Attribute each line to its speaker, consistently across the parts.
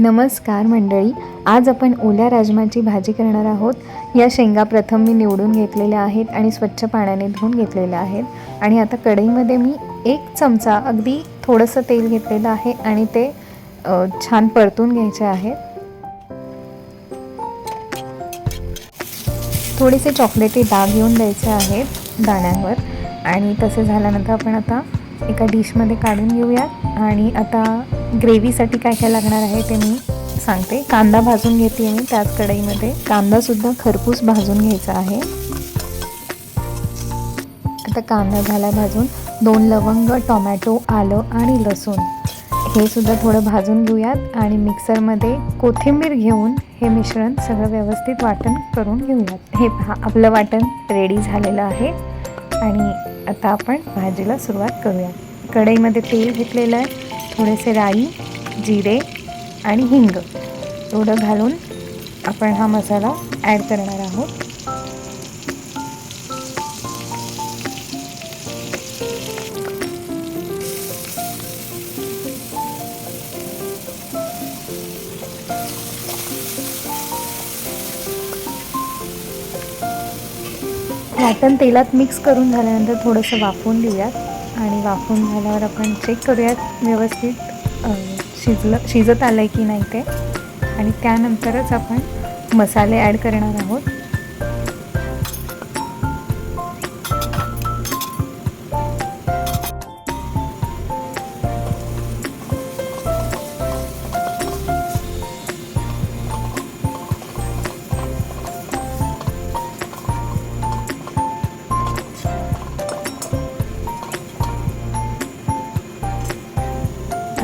Speaker 1: नमस्कार मंडळी आज आपण ओल्या राजमाची भाजी करणार आहोत. या शेंगा प्रथम मी निवडून घेतलेल्या आहेत आणि स्वच्छ पाण्याने धुवून घेतलेल्या आहेत. आणि आता कढईमध्ये मी एक चमचा अगदी थोडंसं तेल घेतलेलं आहे आणि ते छान परतून घ्यायचे आहे थोडेसे चॉकलेटी डाग येऊन द्यायचे आहेत दाण्यांवर. आणि तसे झाल्यानंतर आपण आता एका डिशमध्ये काढून घेऊयात. आणि आता ग्रेव्हीसाठी काय काय लागणार आहे ते मी सांगते. कांदा भाजून घेते मी त्याच कढईमध्ये. कांदासुद्धा खरपूस भाजून घ्यायचा आहे. आता कांदा झाला भाजून. दोन लवंग टोमॅटो आलं आणि लसूण. हे सुद्धा थोडं भाजून घेऊयात आणि मिक्सरमध्ये कोथिंबीर घेऊन हे मिश्रण सगळं व्यवस्थित वाटण करून घेऊयात. हे पहा आपलं वाटण रेडी झालेलं आहे. आणि आता आपण भाजीला सुरुवात करूया कढईमध्ये तेल घेतलेलं आहे. थोडेसे राई जिरे आणि हिंग एवढं घालून आपण हा मसाला ॲड करणार आहोत. वाटण तेलात मिक्स करून झाल्यानंतर थोडंसं वाफवून देऊयात आणि वाफून झाल्यावर आपण चेक करूयात व्यवस्थित शिजलं शिजत आलं आहे की नाही ते. आणि त्यानंतरच आपण मसाले ॲड करणार आहोत.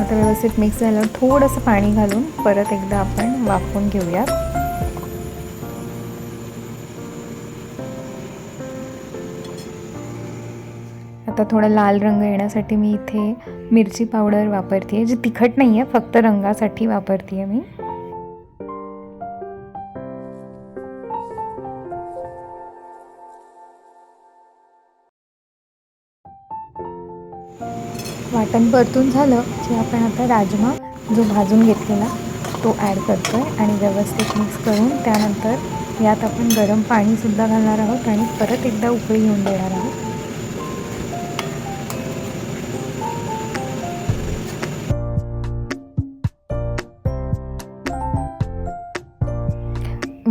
Speaker 1: आता व्यवस्थित मिक्स झाल्यावर थोडंसं पाणी घालून परत एकदा आपण वाफवून घेऊयात. आता थोडा लाल रंग येण्यासाठी मी इथे मिरची पावडर वापरते जी तिखट नाही आहे फक्त रंगासाठी वापरते मी. वाटण परतून झालं की आपण आता राजमा जो भाजून घेतलेला तो ॲड करतो आहे आणि व्यवस्थित मिक्स करून त्यानंतर यात आपण गरम पाणीसुद्धा घालणार आहोत आणि परत एकदा उकळी येऊन देणार आहोत.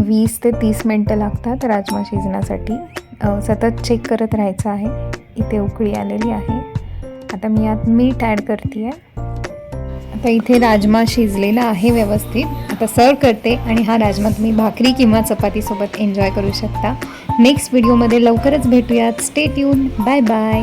Speaker 1: वीस ते तीस मिनटं लागतात राजमा शिजण्यासाठी. सतत चेक करत राहायचं आहे. इथे उकळी आलेली आहे. आता मी यात मीठ ॲड करते आहे आता इथे राजमा शिजलेला आहे व्यवस्थित. आता सर्व करते आणि हा राजमा तुम्ही भाकरी किंवा चपातीसोबत एन्जॉय करू शकता. नेक्स्ट व्हिडिओमध्ये लवकरच भेटूयात. Stay tune bye bye